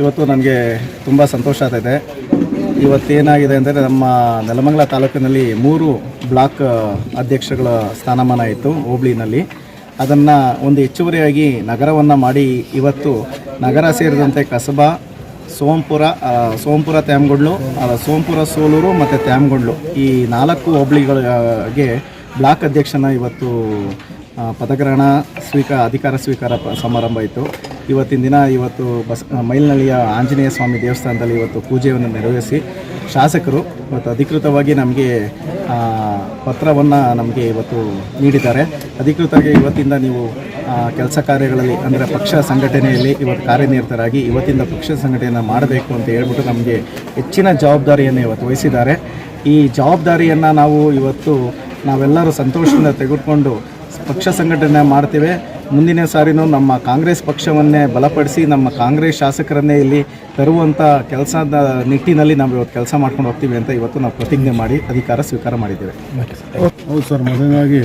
ಇವತ್ತು ನನಗೆ ತುಂಬ ಸಂತೋಷ ಆಗ್ತಾಯಿದೆ ಇವತ್ತೇನಾಗಿದೆ ಅಂದರೆ ನಮ್ಮ ನೆಲಮಂಗಲ ತಾಲೂಕಿನಲ್ಲಿ ಮೂರು ಬ್ಲಾಕ್ ಅಧ್ಯಕ್ಷಗಳ ಸ್ಥಾನಮಾನ ಇತ್ತು ಹೋಬ್ಳಿನಲ್ಲಿ. ಅದನ್ನು ಒಂದು ಹೆಚ್ಚುವರಿಯಾಗಿ ನಗರವನ್ನು ಮಾಡಿ ಇವತ್ತು ನಗರ ಸೇರಿದಂತೆ ಕಸಬಾ, ಸೋಂಪುರ ಸೋಂಪುರ, ತ್ಯಾಮಗೊಂಡ್ಲು ಸೋಂಪುರ, ಸೋಲೂರು ಮತ್ತು ತ್ಯಾಮಗೊಂಡ್ಲು ಈ ನಾಲ್ಕು ಹೋಬಳಿಗಳಿಗೆ ಬ್ಲಾಕ್ ಅಧ್ಯಕ್ಷನ ಇವತ್ತು ಪದಗ್ರಹಣ ಸ್ವೀಕಾರ, ಅಧಿಕಾರ ಸ್ವೀಕಾರ ಸಮಾರಂಭ ಇತ್ತು. ಇವತ್ತಿನ ದಿನ ಇವತ್ತು ಬಸ್ ಮೈಲ್ನಳ್ಳಿಯ ಆಂಜನೇಯ ಸ್ವಾಮಿ ದೇವಸ್ಥಾನದಲ್ಲಿ ಇವತ್ತು ಪೂಜೆಯನ್ನು ನೆರವೇರಿಸಿ ಶಾಸಕರು ಇವತ್ತು ಅಧಿಕೃತವಾಗಿ ನಮಗೆ ಪತ್ರವನ್ನು ನಮಗೆ ಇವತ್ತು ನೀಡಿದ್ದಾರೆ. ಅಧಿಕೃತವಾಗಿ ಇವತ್ತಿಂದ ನೀವು ಕೆಲಸ ಕಾರ್ಯಗಳಲ್ಲಿ ಅಂದರೆ ಪಕ್ಷ ಸಂಘಟನೆಯಲ್ಲಿ ಇವತ್ತು ಕಾರ್ಯನಿರತರಾಗಿ ಇವತ್ತಿಂದ ಪಕ್ಷ ಸಂಘಟನೆಯನ್ನು ಮಾಡಬೇಕು ಅಂತ ಹೇಳ್ಬಿಟ್ಟು ನಮಗೆ ಹೆಚ್ಚಿನ ಜವಾಬ್ದಾರಿಯನ್ನು ಇವತ್ತು ವಹಿಸಿದ್ದಾರೆ. ಈ ಜವಾಬ್ದಾರಿಯನ್ನು ನಾವು ಇವತ್ತು ನಾವೆಲ್ಲರೂ ಸಂತೋಷದಿಂದ ತೆಗೆದುಕೊಂಡು ಪಕ್ಷ ಸಂಘಟನೆ ಮಾಡ್ತೇವೆ. ಮುಂದಿನ ಸಾರಿನೂ ನಮ್ಮ ಕಾಂಗ್ರೆಸ್ ಪಕ್ಷವನ್ನೇ ಬಲಪಡಿಸಿ ನಮ್ಮ ಕಾಂಗ್ರೆಸ್ ಶಾಸಕರನ್ನೇ ಇಲ್ಲಿ ತರುವಂಥ ಕೆಲಸದ ನಿಟ್ಟಿನಲ್ಲಿ ನಾವು ಇವತ್ತು ಕೆಲಸ ಮಾಡ್ಕೊಂಡು ಹೋಗ್ತೀವಿ ಅಂತ ಇವತ್ತು ನಾವು ಪ್ರತಿಜ್ಞೆ ಮಾಡಿ, ಅಧಿಕಾರ ಸ್ವೀಕಾರ ಮಾಡಿದ್ದೇವೆ. ಹೌದು ಸರ್ ಮೊದಲನೇದಾಗಿ